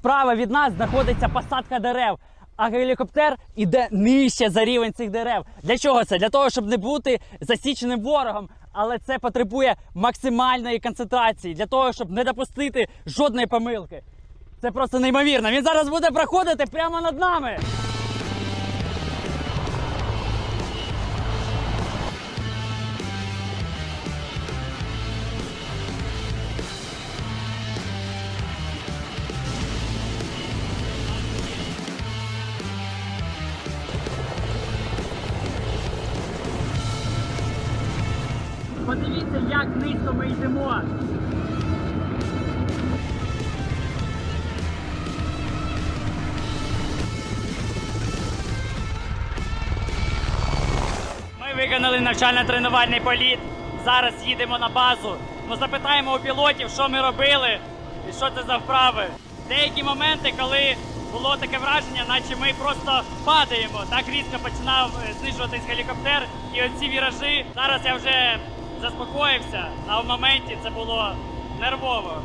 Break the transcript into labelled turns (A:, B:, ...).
A: справа від нас знаходиться посадка дерев. А гелікоптер іде нижче за рівень цих дерев. Для чого це? Для того, щоб не бути засіченим ворогом. Але це потребує максимальної концентрації для того, щоб не допустити жодної помилки. Це просто неймовірно. Він зараз буде проходити прямо над нами. Подивіться, як низько ми йдемо. Ми виконали навчально-тренувальний політ. Зараз їдемо на базу. Ми запитаємо у пілотів, що ми робили і що це за вправи. Деякі моменти, коли було таке враження, наче ми просто падаємо. Так різко починав е, знижуватись гелікоптер. І оці віражі. Зараз я вже заспокоївся, а в моменті це було нервово.